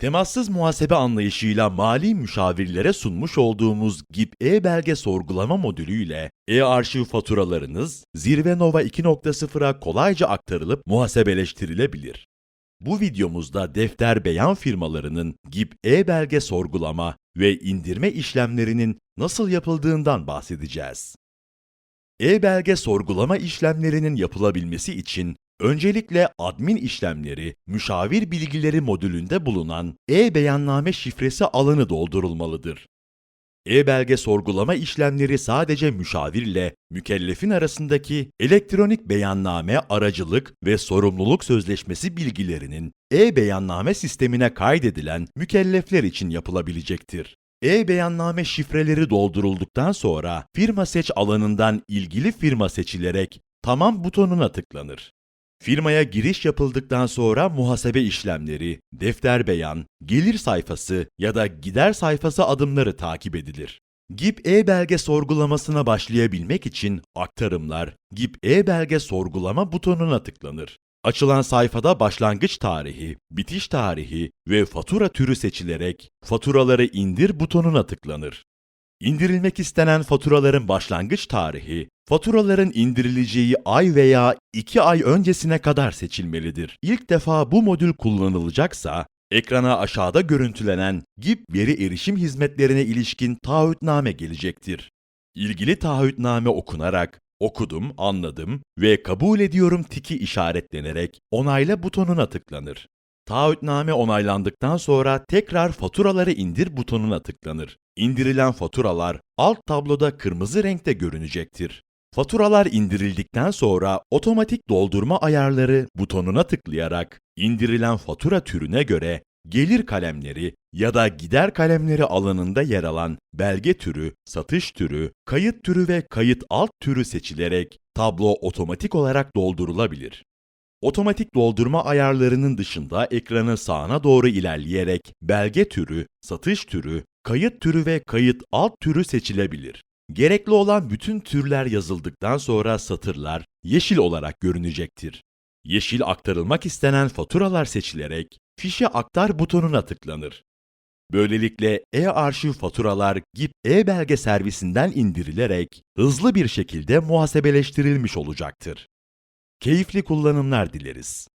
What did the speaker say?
Temassız muhasebe anlayışıyla mali müşavirlere sunmuş olduğumuz GİP e-belge sorgulama modülüyle e-arşiv faturalarınız Zirve Nova 2.0'a kolayca aktarılıp muhasebeleştirilebilir. Bu videomuzda defter beyan firmalarının GİP e-belge sorgulama ve indirme işlemlerinin nasıl yapıldığından bahsedeceğiz. E-belge sorgulama işlemlerinin yapılabilmesi için öncelikle admin işlemleri, müşavir bilgileri modülünde bulunan e-beyanname şifresi alanı doldurulmalıdır. E-belge sorgulama işlemleri sadece müşavirle mükellefin arasındaki elektronik beyanname aracılık ve sorumluluk sözleşmesi bilgilerinin e-beyanname sistemine kaydedilen mükellefler için yapılabilecektir. E-beyanname şifreleri doldurulduktan sonra firma seç alanından ilgili firma seçilerek tamam butonuna tıklanır. Firmaya giriş yapıldıktan sonra muhasebe işlemleri, defter beyan, gelir sayfası ya da gider sayfası adımları takip edilir. GİP e-belge sorgulamasına başlayabilmek için aktarımlar GİP e-belge sorgulama butonuna tıklanır. Açılan sayfada başlangıç tarihi, bitiş tarihi ve fatura türü seçilerek faturaları indir butonuna tıklanır. İndirilmek istenen faturaların başlangıç tarihi, faturaların indirileceği ay veya 2 ay öncesine kadar seçilmelidir. İlk defa bu modül kullanılacaksa, ekrana aşağıda görüntülenen GİP veri erişim hizmetlerine ilişkin taahhütname gelecektir. İlgili taahhütname okunarak, okudum, anladım ve kabul ediyorum tiki işaretlenerek onayla butonuna tıklanır. Taahhütname onaylandıktan sonra tekrar faturaları indir butonuna tıklanır. İndirilen faturalar alt tabloda kırmızı renkte görünecektir. Faturalar indirildikten sonra otomatik doldurma ayarları butonuna tıklayarak indirilen fatura türüne göre gelir kalemleri ya da gider kalemleri alanında yer alan belge türü, satış türü, kayıt türü ve kayıt alt türü seçilerek tablo otomatik olarak doldurulabilir. Otomatik doldurma ayarlarının dışında ekranı sağına doğru ilerleyerek belge türü, satış türü, kayıt türü ve kayıt alt türü seçilebilir. Gerekli olan bütün türler yazıldıktan sonra satırlar yeşil olarak görünecektir. Yeşil aktarılmak istenen faturalar seçilerek fişe aktar butonuna tıklanır. Böylelikle e-arşiv faturalar GİP e-belge servisinden indirilerek hızlı bir şekilde muhasebeleştirilmiş olacaktır. Keyifli kullanımlar dileriz.